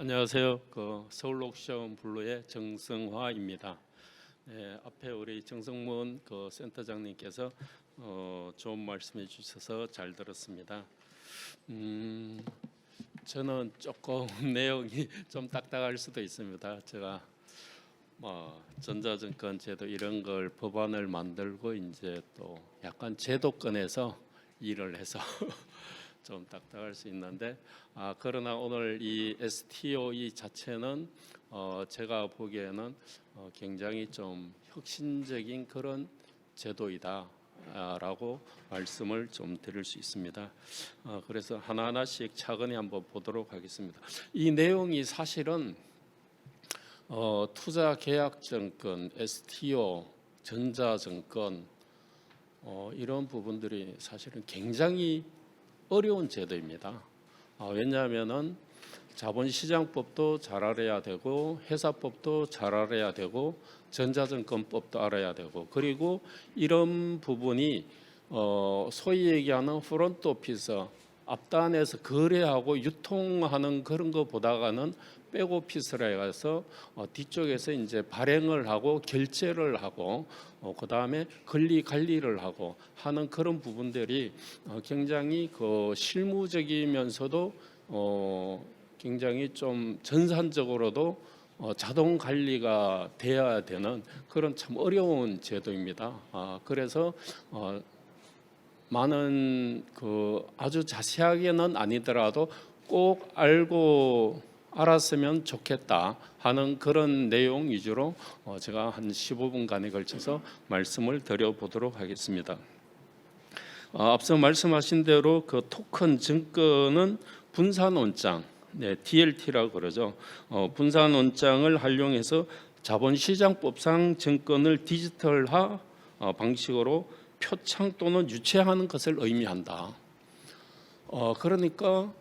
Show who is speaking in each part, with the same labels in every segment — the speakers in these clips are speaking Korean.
Speaker 1: 안녕하세요. 그 서울 옥션 블루의 정성화입니다. 네, 앞에 우리 정성문 그 센터장님께서 어, 좋은 말씀해 주셔서 잘 들었습니다. 음, 저는 조금 내용이 좀 딱딱할 수도 있습니다. 제가 뭐 전자증권 제도 이런 걸 법안을 만들고 이제 또 약간 제도권에서 일을 해서 좀 딱딱할 수 있는데 아 그러나 오늘 이 STOE 자체는 어 제가 보기에는 어 굉장히 좀 혁신적인 그런 제도이다. 라고 말씀을 좀 드릴 수 있습니다. 어, 그래서 하나하나씩 차근히 한번 보도록 하겠습니다. 이 내용이 사실은 어, 투자 계약 증권, STO, 전자증권 어, 이런 부분들이 사실은 굉장히 어려운 제도입니다. 어, 왜냐하면은 자본시장법도 잘 알아야 되고 회사법도 잘 알아야 되고 전자증권법도 알아야 되고 그리고 이런 부분이 어, 소위 얘기하는 프론트 오피서 앞단에서 거래하고 유통하는 그런 것보다가는 백오피스라 해서 어, 뒤쪽에서 이제 발행을 하고 결제를 하고 어, 그 다음에 권리 관리를 하고 하는 그런 부분들이 어, 굉장히 그 실무적이면서도 어, 굉장히 좀 전산적으로도 어, 자동 관리가 돼야 되는 그런 참 어려운 제도입니다. 아, 그래서 어, 많은 그 아주 자세하게는 아니더라도 꼭 알고 알았으면 좋겠다 하는 그런 내용 위주로 어, 제가 한 15분간에 걸쳐서 말씀을 드려보도록 하겠습니다. 어, 앞서 말씀하신 대로 그 토큰 증권은 분산 원장, 네, DLT라고 그러죠. 어, 분산 원장을 활용해서 자본시장법상 증권을 디지털화 어, 방식으로 표창 또는 유치하는 것을 의미한다. 어, 그러니까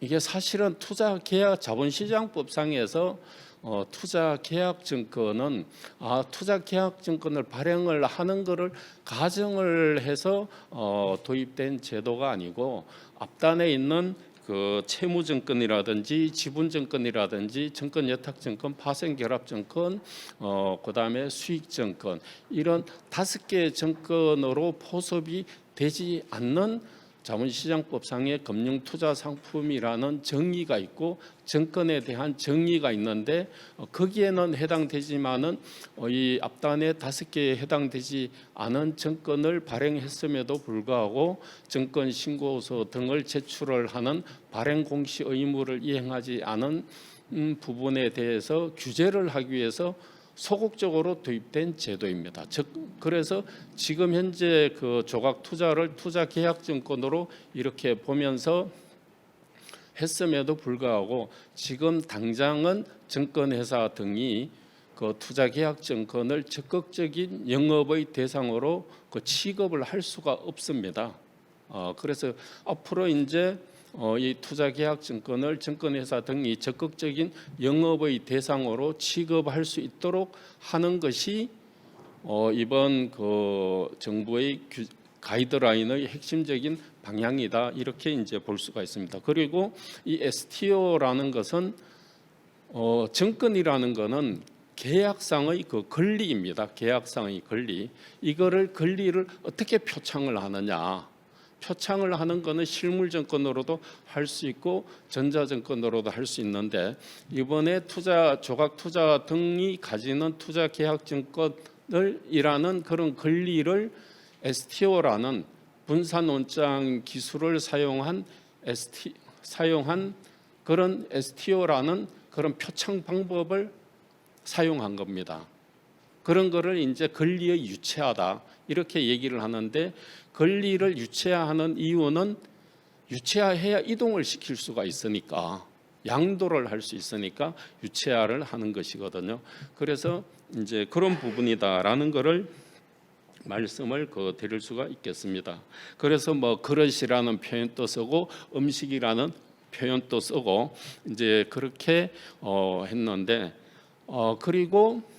Speaker 1: 이게 사실은 투자 계약 자본시장법상에서 어, 투자 계약 증권은 아 투자 계약 증권을 발행을 하는 것을 가정을 해서 어, 도입된 제도가 아니고 앞단에 있는 그 채무증권이라든지 지분증권이라든지 증권예탁증권, 파생결합증권, 어, 그다음에 수익증권 이런 다섯 개 증권으로 포섭이 되지 않는 자본시장법상의 금융투자 상품이라는 정의가 있고 증권에 대한 정의가 있는데 어, 거기에는 해당되지만은 어, 이 앞단에 다섯 개에 해당되지 않은 증권을 발행했음에도 불구하고 증권 신고서 등을 제출을 하는 발행 공시 의무를 이행하지 않은 음, 부분에 대해서 규제를 하기 위해서 소극적으로 도입된 제도입니다. 즉 그래서 지금 현재 그 조각 투자를 투자 계약 증권으로 이렇게 보면서 했음에도 불구하고 지금 당장은 증권회사 등이 그 투자 계약 증권을 적극적인 영업의 대상으로 그 취급을 할 수가 없습니다. 어, 그래서 앞으로 이제 어, 이 투자 계약 증권을 증권회사 등이 적극적인 영업의 대상으로 취급할 수 있도록 하는 것이 어, 이번 그 정부의 규, 가이드라인의 핵심적인 방향이다 이렇게 이제 볼 수가 있습니다. 그리고 이 STO라는 것은 어, 증권이라는 것은 계약상의 그 권리입니다. 계약상의 권리. 이거를 권리를 어떻게 표창을 하느냐. 표창을 하는 것은 실물 증권으로도 할 수 있고 전자 증권으로도 할 수 있는데 이번에 투자 조각 투자 등이 가지는 투자 계약 증권을 이라는 그런 권리를 STO라는 분산 원장 기술을 사용한 ST 사용한 그런 STO라는 그런 표창 방법을 사용한 겁니다. 그런 거를 이제 권리의 유체하다 이렇게 얘기를 하는데 권리를 유체화하는 이유는 유체화해야 이동을 시킬 수가 있으니까 양도를 할 수 있으니까 유체화를 하는 것이거든요. 그래서 이제 그런 부분이다라는 거를 말씀을 그 드릴 수가 있겠습니다. 그래서 뭐 그릇이라는 표현도 쓰고 음식이라는 표현도 쓰고 이제 그렇게 어 했는데 어 그리고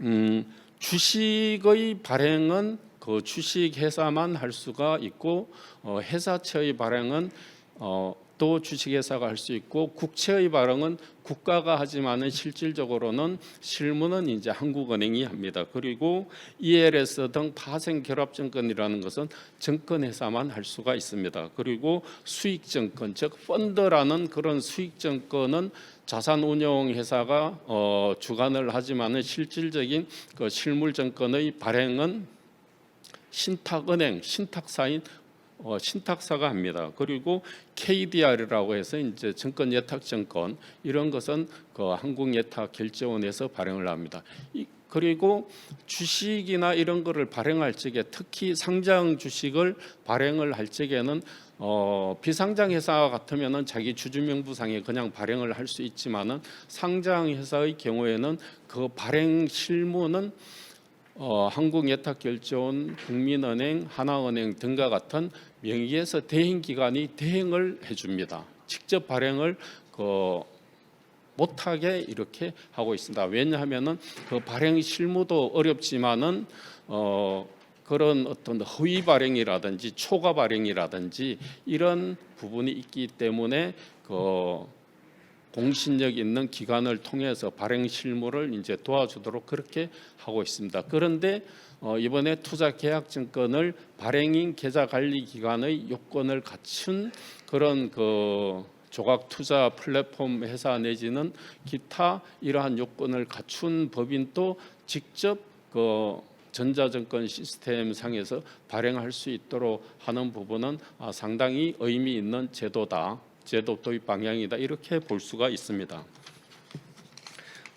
Speaker 1: 음 주식의 발행은 그 주식 회사만 할 수가 있고 어 회사채의 발행은 어 또 주식회사가 할 수 있고 국채의 발행은 국가가 하지만은 실질적으로는 실무는 이제 한국은행이 합니다. 그리고 ELS 등 파생 결합 증권이라는 것은 증권회사만 할 수가 있습니다. 그리고 수익 증권 즉 펀드라는 그런 수익 증권은 자산 운용 회사가 어, 주관을 하지만은 실질적인 그 실물 증권의 발행은 신탁은행 신탁사인 어, 신탁사가 합니다. 그리고 KDR이라고 해서 이제 증권 예탁 증권 이런 것은 그 한국 예탁 결제원에서 발행을 합니다. 이, 그리고 주식이나 이런 거를 발행할 적에 특히 상장 주식을 발행을 할 적에는 어, 비상장 회사 같으면은 자기 주주명부상에 그냥 발행을 할 수 있지만은 상장 회사의 경우에는 그 발행 실무는 어, 한국예탁결제원, 국민은행, 하나은행 등과 같은 명의에서 대행기관이 대행을 해줍니다. 직접 발행을 그 못하게 이렇게 하고 있습니다. 왜냐하면은 그 발행 실무도 어렵지만은 어, 그런 어떤 허위 발행이라든지 초과 발행이라든지 이런 부분이 있기 때문에 그 공신력 있는 기관을 통해서 발행 실무를 이제 도와주도록 그렇게 하고 있습니다. 그런데 어, 이번에 투자 계약 증권을 발행인 계좌 관리 기관의 요건을 갖춘 그런 그 조각 투자 플랫폼 회사 내지는 기타 이러한 요건을 갖춘 법인도 직접 그 전자증권 시스템 상에서 발행할 수 있도록 하는 부분은 아, 상당히 의미 있는 제도다. 제도 도입 방향이다 이렇게 볼 수가 있습니다.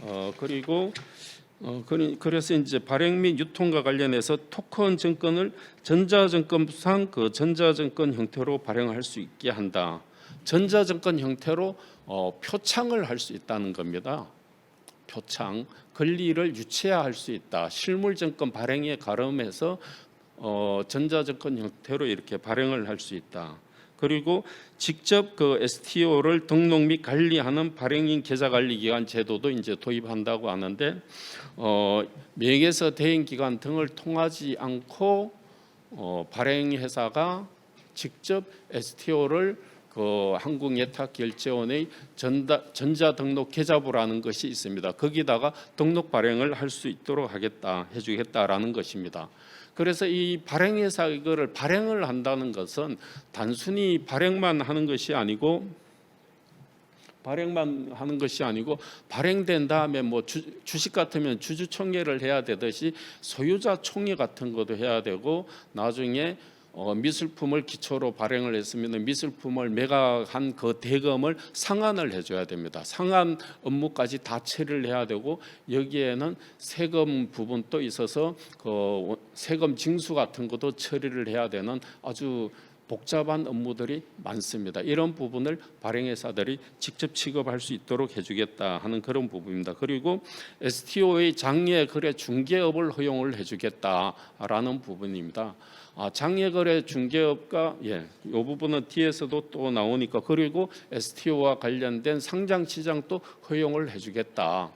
Speaker 1: 어, 그리고 어, 그래서 이제 발행 및 유통과 관련해서 토큰 증권을 전자증권상 그 전자증권 형태로 발행할 수 있게 한다. 전자증권 형태로 어, 표창을 할 수 있다는 겁니다. 표창 권리를 유치화할 수 있다. 실물증권 발행에 가름해서 어, 전자증권 형태로 이렇게 발행을 할 수 있다. 그리고 직접 그 STO를 등록 및 관리하는 발행인 계좌 관리 기관 제도도 이제 도입한다고 하는데 어, 명예서 대행 기관 등을 통하지 않고 어, 발행 회사가 직접 STO를 그 한국예탁결제원의 전다, 전자 등록 계좌부라는 것이 있습니다. 거기다가 등록 발행을 할 수 있도록 하겠다, 해주겠다라는 것입니다. 그래서 이 발행회사 이거를 발행을 한다는 것은 단순히 발행만 하는 것이 아니고 발행만 하는 것이 아니고 발행된 다음에 뭐 주, 주식 같으면 주주 총회를 해야 되듯이 소유자 총회 같은 것도 해야 되고 나중에 어, 미술품을 기초로 발행을 했으면 미술품을 매각한 그 대금을 상환을 해줘야 됩니다. 상환 업무까지 다 처리를 해야 되고 여기에는 세금 부분도 있어서 그 세금 징수 같은 것도 처리를 해야 되는 아주 복잡한 업무들이 많습니다. 이런 부분을 발행회사들이 직접 취급할 수 있도록 해주겠다 하는 그런 부분입니다. 그리고 STO의 장외 거래 중개업을 허용을 해주겠다라는 부분입니다. 아, 장외거래 중개업과 예, 이 부분은 뒤에서도 또 나오니까 그리고 STO와 관련된 상장 시장도 허용을 해주겠다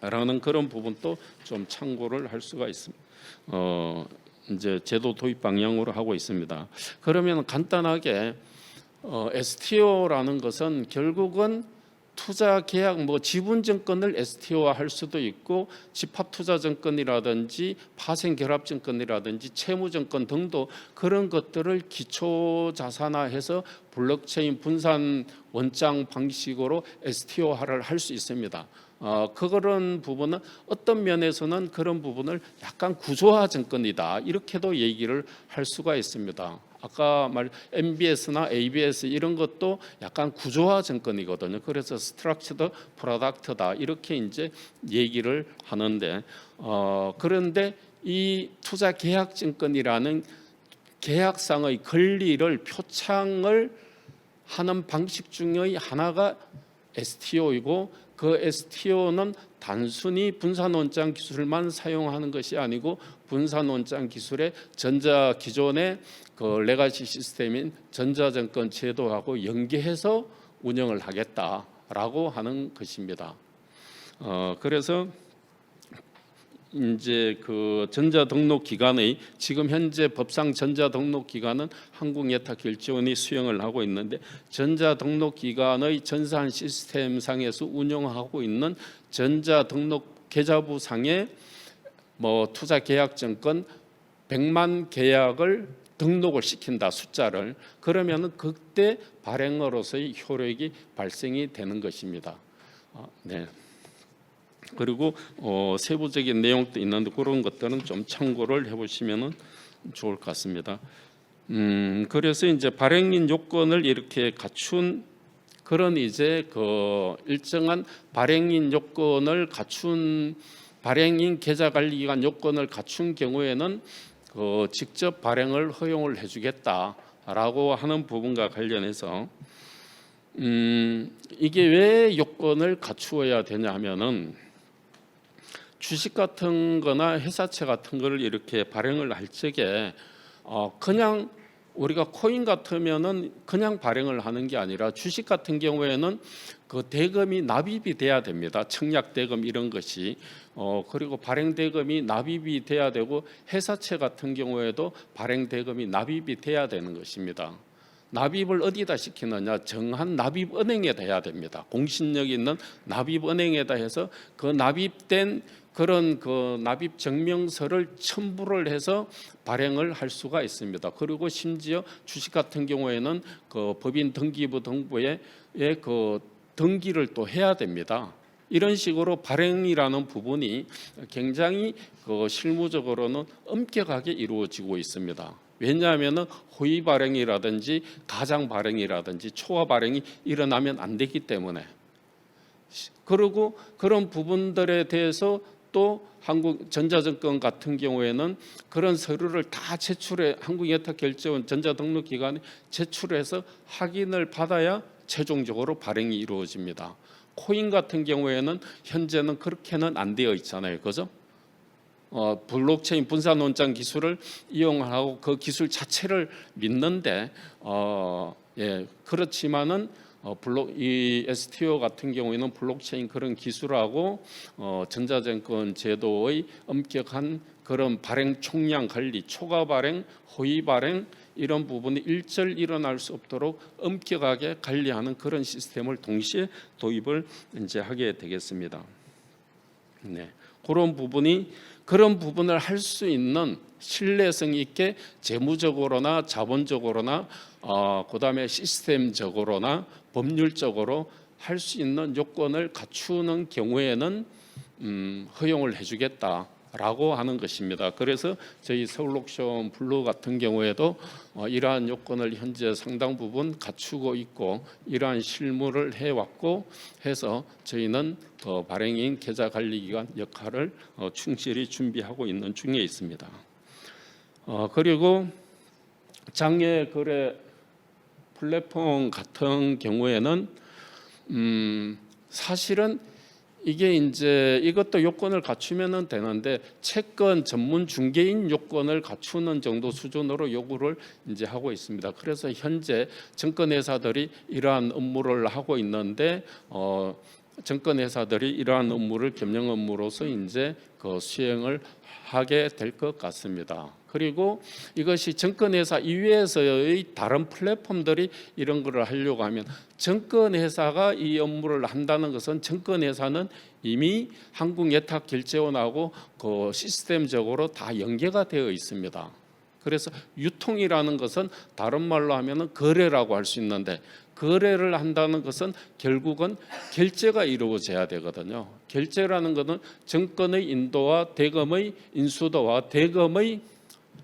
Speaker 1: 라는 그런 부분도 좀 참고를 할 수가 있습니다. 어, 이제 제도 도입 방향으로 하고 있습니다. 그러면 간단하게 어, STO라는 것은 결국은 투자 계약 뭐 지분 증권을 STO화 할 수도 있고 집합 투자 증권이라든지 파생 결합 증권이라든지 채무 증권 등도 그런 것들을 기초 자산화해서 블록체인 분산 원장 방식으로 STO화를 할 수 있습니다. 어, 그런 부분은 어떤 면에서는 그런 부분을 약간 구조화 증권이다 이렇게도 얘기를 할 수가 있습니다. 아까 말 MBS나 ABS 이런 것도 약간 구조화 증권이거든요. 그래서 스트럭처드 프로덕트다 이렇게 이제 얘기를 하는데 어, 그런데 이 투자 계약 증권이라는 계약상의 권리를 표창을 하는 방식 중의 하나가 STO이고 그 STO는 단순히 분산 원장 기술만 사용하는 것이 아니고 분산 원장 기술의 전자 기존의 그 레가시 시스템인 전자증권 제도하고 연계해서 운영을 하겠다라고 하는 것입니다. 어, 그래서 이제 그 전자 등록 기관의 지금 현재 법상 전자 등록 기관은 한국예탁결제원이 수행을 하고 있는데 전자 등록 기관의 전산 시스템 상에서 운영하고 있는 전자 등록 계좌부 상에 뭐 투자 계약 증권 100만 계약을 등록을 시킨다 숫자를 그러면은 그때 발행으로서의 효력이 발생이 되는 것입니다. 아, 네. 그리고 어, 세부적인 내용도 있는데 그런 것들은 좀 참고를 해보시면은 좋을 것 같습니다. 음, 그래서 이제 발행인 요건을 이렇게 갖춘 그런 이제 그 일정한 발행인 요건을 갖춘 발행인 계좌 관리 기관 요건을 갖춘 경우에는 그 직접 발행을 허용을 해주겠다라고 하는 부분과 관련해서 음, 이게 왜 요건을 갖추어야 되냐면은 주식 같은 거나 회사채 같은 거를 이렇게 발행을 할 적에 어 그냥 우리가 코인 같으면은 그냥 발행을 하는 게 아니라 주식 같은 경우에는 그 대금이 납입이 돼야 됩니다. 청약 대금 이런 것이 어 그리고 발행 대금이 납입이 돼야 되고 회사채 같은 경우에도 발행 대금이 납입이 돼야 되는 것입니다. 납입을 어디다 시키느냐 정한 납입 은행에다 해야 됩니다. 공신력 있는 납입 은행에다 해서 그 납입된 그런 그 납입 증명서를 첨부를 해서 발행을 할 수가 있습니다. 그리고 심지어 주식 같은 경우에는 그 법인 등기부 등부에 그 등기를 또 해야 됩니다. 이런 식으로 발행이라는 부분이 굉장히 그 실무적으로는 엄격하게 이루어지고 있습니다. 왜냐하면은 호의 발행이라든지 가장 발행이라든지 초과 발행이 일어나면 안 되기 때문에 그리고 그런 부분들에 대해서 또 한국 전자증권 같은 경우에는 그런 서류를 다 제출해 한국 예탁 결제원 전자 등록 기관에 제출해서 확인을 받아야 최종적으로 발행이 이루어집니다. 코인 같은 경우에는 현재는 그렇게는 안 되어 있잖아요, 그죠? 어, 블록체인 분산 논장 기술을 이용하고 그 기술 자체를 믿는데 어, 예, 그렇지만은 어, 블록 이 STO 같은 경우에는 블록체인 그런 기술하고 어, 전자증권 제도의 엄격한 그런 발행 총량 관리, 초과 발행, 호의 발행 이런 부분이 일절 일어날 수 없도록 엄격하게 관리하는 그런 시스템을 동시에 도입을 이제 하게 되겠습니다. 네, 그런 부분이 그런 부분을 할 수 있는 신뢰성 있게 재무적으로나 자본적으로나 어, 그다음에 시스템적으로나 법률적으로 할 수 있는 요건을 갖추는 경우에는 음, 허용을 해주겠다 라고 하는 것입니다. 그래서 저희 서울옥션 블루 같은 경우에도 어, 이러한 요건을 현재 상당 부분 갖추고 있고 이러한 실무를 해왔고 해서 저희는 어, 발행인 계좌관리기관 역할을 어, 충실히 준비하고 있는 중에 있습니다. 어, 그리고 장외 거래 플랫폼 같은 경우에는 음, 사실은 이게 이제 이것도 요건을 갖추면은 되는데 채권 전문 중개인 요건을 갖추는 정도 수준으로 요구를 이제 하고 있습니다. 그래서 현재 증권회사들이 이러한 업무를 하고 있는데 어 증권회사들이 이러한 업무를 겸용 업무로서 이제 그 수행을 하게 될 것 같습니다. 그리고 이것이 증권회사 이외에서의 다른 플랫폼들이 이런 거를 하려고 하면 증권회사가 이 업무를 한다는 것은 증권회사는 이미 한국예탁결제원하고 그 시스템적으로 다 연계가 되어 있습니다. 그래서 유통이라는 것은 다른 말로 하면은 거래라고 할 수 있는데 거래를 한다는 것은 결국은 결제가 이루어져야 되거든요. 결제라는 것은 정권의 인도와 대금의 인수도와 대금의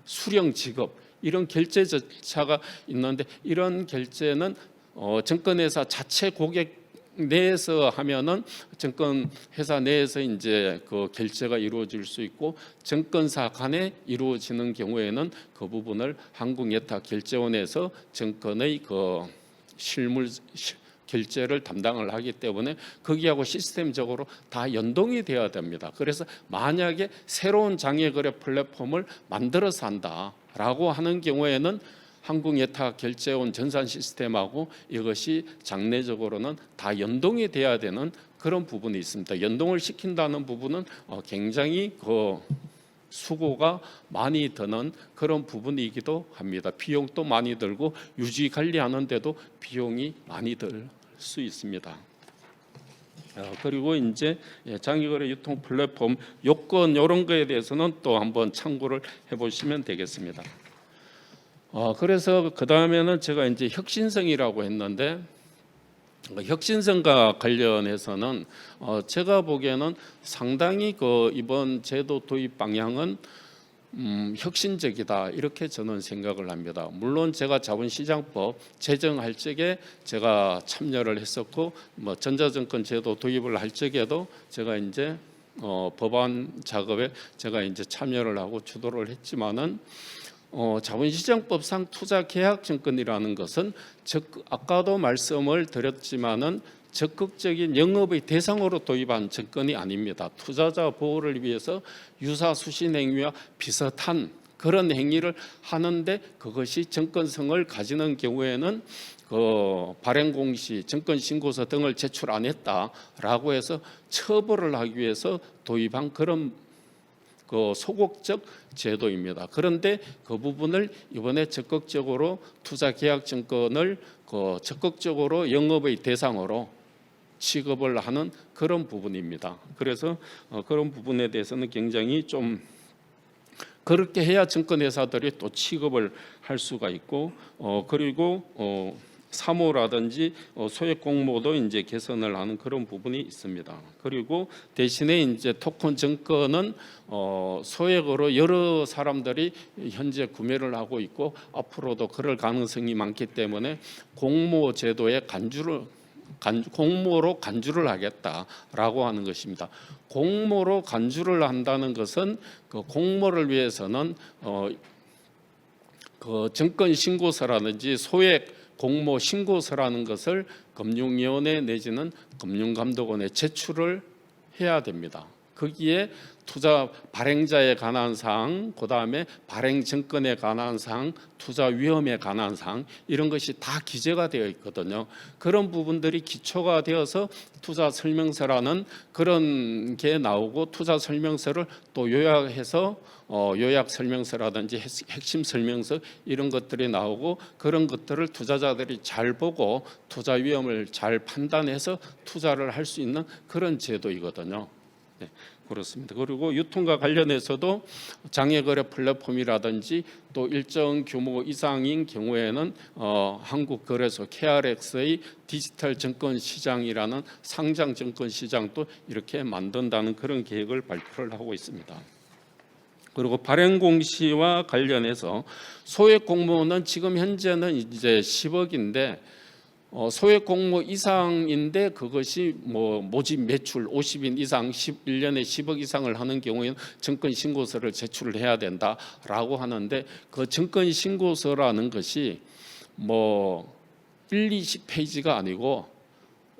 Speaker 1: 수령 지급 이런 결제 절차가 있는데 이런 결제는 어, 증권회사 자체 고객 내에서 하면은 증권 회사 내에서 이제 그 결제가 이루어질 수 있고 증권사 간에 이루어지는 경우에는 그 부분을 한국예탁결제원에서 증권의 그 실물 시- 결제를 담당을 하기 때문에 거기하고 시스템적으로 다 연동이 되어야 됩니다. 그래서 만약에 새로운 장애거래 플랫폼을 만들어서 한다라고 하는 경우에는 한국예탁결제원 전산 시스템하고 이것이 장래적으로는 다 연동이 돼야 되는 그런 부분이 있습니다. 연동을 시킨다는 부분은 어, 굉장히 그 수고가 많이 드는 그런 부분이기도 합니다. 비용도 많이 들고 유지 관리하는데도 비용이 많이 들 수 있습니다. 어, 그리고 이제 예, 장기거래 유통 플랫폼 요건 이런 거에 대해서는 또 한번 참고를 해보시면 되겠습니다. 어, 그래서 그 다음에는 제가 이제 혁신성이라고 했는데 어, 혁신성과 관련해서는 어, 제가 보기에는 상당히 그 이번 제도 도입 방향은 음, 혁신적이다 이렇게 저는 생각을 합니다. 물론 제가 자본시장법 제정할 적에 제가 참여를 했었고 뭐 전자증권 제도 도입을 할 적에도 제가 이제 어, 법안 작업에 제가 이제 참여를 하고 주도를 했지만은 어, 자본시장법상 투자계약증권이라는 것은 적, 아까도 말씀을 드렸지만은 적극적인 영업의 대상으로 도입한 증권이 아닙니다. 투자자 보호를 위해서 유사 수신 행위와 비슷한 그런 행위를 하는데 그것이 정권성을 가지는 경우에는 그 발행 공시, 증권 신고서 등을 제출 안 했다라고 해서 처벌을 하기 위해서 도입한 그런 그 소극적 제도입니다. 그런데 그 부분을 이번에 적극적으로 투자 계약 증권을 그 적극적으로 영업의 대상으로 취급을 하는 그런 부분입니다. 그래서 어, 그런 부분에 대해서는 굉장히 좀 그렇게 해야 증권회사들이 또 취급을 할 수가 있고 어, 그리고 어, 사모라든지 어, 소액 공모도 이제 개선을 하는 그런 부분이 있습니다. 그리고 대신에 이제 토큰 증권은 어, 소액으로 여러 사람들이 현재 구매를 하고 있고 앞으로도 그럴 가능성이 많기 때문에 공모 제도에 간주를 간, 공모로 간주를 하겠다라고 하는 것입니다. 공모로 간주를 한다는 것은 그 공모를 위해서는 어, 그 증권 신고서라든지 소액 공모 신고서라는 것을 금융위원회 내지는 금융감독원에 제출을 해야 됩니다. 거기에 투자 발행자에 관한 사항, 그다음에 발행 증권에 관한 사항, 투자 위험에 관한 사항 이런 것이 다 기재가 되어 있거든요. 그런 부분들이 기초가 되어서 투자 설명서라는 그런 게 나오고 투자 설명서를 또 요약해서 어, 요약 설명서라든지 핵- 핵심 설명서 이런 것들이 나오고 그런 것들을 투자자들이 잘 보고 투자 위험을 잘 판단해서 투자를 할 수 있는 그런 제도이거든요. 네, 그렇습니다. 그리고 유통과 관련해서도 장외거래 플랫폼이라든지 또 일정 규모 이상인 경우에는 어, 한국거래소 KRX의 디지털 증권 시장이라는 상장 증권 시장도 이렇게 만든다는 그런 계획을 발표를 하고 있습니다. 그리고 발행 공시와 관련해서 소액 공모는 지금 현재는 이제 10억인데 어, 소액 공모 이상인데 그것이 뭐 모집 매출 50인 이상 11년에 10억 이상을 하는 경우에는 증권 신고서를 제출을 해야 된다라고 하는데 그 증권 신고서라는 것이 뭐 1, 20페이지가 아니고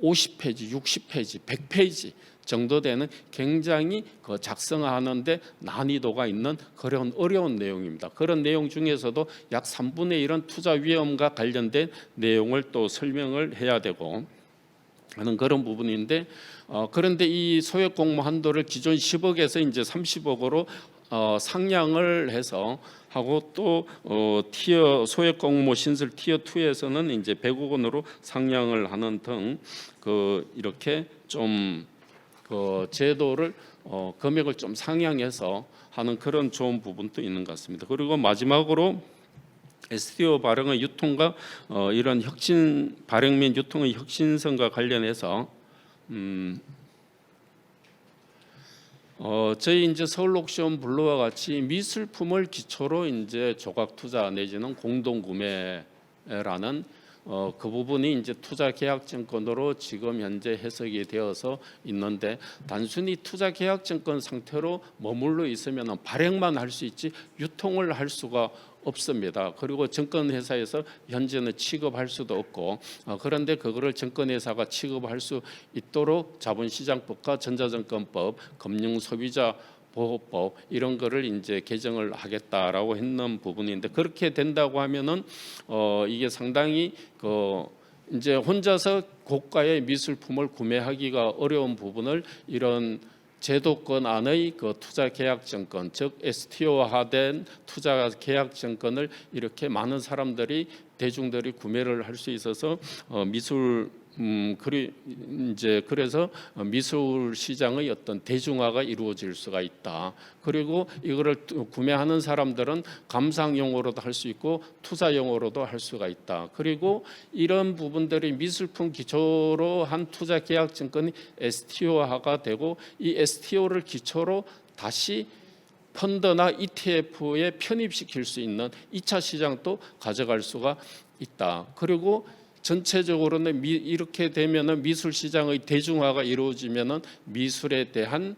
Speaker 1: 50페이지, 60페이지, 100페이지 정도 되는 굉장히 그 작성하는데 난이도가 있는 그런 어려운 내용입니다. 그런 내용 중에서도 약 3분의 1은 투자 위험과 관련된 내용을 또 설명을 해야 되고 하는 그런 부분인데 어, 그런데 이 소액 공모 한도를 기존 10억에서 이제 30억으로 어, 상향을 해서 하고 또 어, 티어 소액 공모 신설 티어 2에서는 이제 100억 원으로 상향을 하는 등 그 이렇게 좀 그 제도를 어, 금액을 좀 상향해서 하는 그런 좋은 부분도 있는 것 같습니다. 그리고 마지막으로 STO 발행의 유통과 어, 이런 혁신 발행 및 유통의 혁신성과 관련해서 음, 어, 저희 이제 서울 옥션 블루와 같이 미술품을 기초로 이제 조각 투자 내지는 공동 구매라는 어, 그 부분이 이제 투자 계약 증권으로 지금 현재 해석이 되어서 있는데 단순히 투자 계약 증권 상태로 머물러 있으면 발행만 할 수 있지 유통을 할 수가 없습니다. 그리고 증권회사에서 현재는 취급할 수도 없고 어, 그런데 그거를 증권회사가 취급할 수 있도록 자본시장법과 전자증권법, 금융소비자 보호법 이런 거를 이제 개정을 하겠다라고 했는 부분인데 그렇게 된다고 하면은 어 이게 상당히 그 이제 혼자서 고가의 미술품을 구매하기가 어려운 부분을 이런 제도권 안의 그 투자 계약 증권, 즉 STO화된 투자 계약 증권을 이렇게 많은 사람들이 대중들이 구매를 할 수 있어서 어, 미술 음 그리 이제 그래서 어, 미술 시장의 어떤 대중화가 이루어질 수가 있다. 그리고 이거를 또 구매하는 사람들은 감상용으로도 할 수 있고 투자용으로도 할 수가 있다. 그리고 이런 부분들이 미술품 기초로 한 투자 계약 증권이 STO화가 되고 이 STO를 기초로 다시 펀드나 ETF에 편입시킬 수 있는 2차 시장도 가져갈 수가 있다. 그리고 전체적으로는 미, 이렇게 되면은 미술 시장의 대중화가 이루어지면은 미술에 대한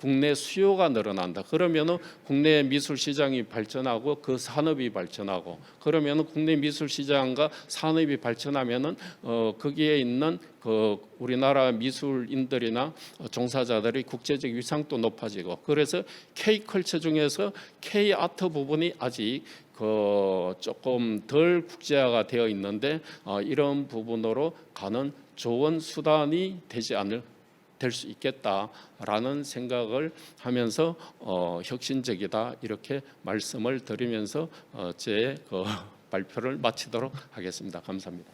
Speaker 1: 국내 수요가 늘어난다. 그러면은 국내 미술 시장이 발전하고 그 산업이 발전하고 그러면은 국내 미술 시장과 산업이 발전하면은 어 거기에 있는 그 우리나라 미술인들이나 어, 종사자들의 국제적 위상도 높아지고 그래서 K 컬처 중에서 K 아트 부분이 아직 그 조금 덜 국제화가 되어 있는데 어, 이런 부분으로 가는 좋은 수단이 되지 않을 될 수 있겠다라는 생각을 하면서 어, 혁신적이다 이렇게 말씀을 드리면서 어, 제 그 발표를 마치도록 하겠습니다. 감사합니다.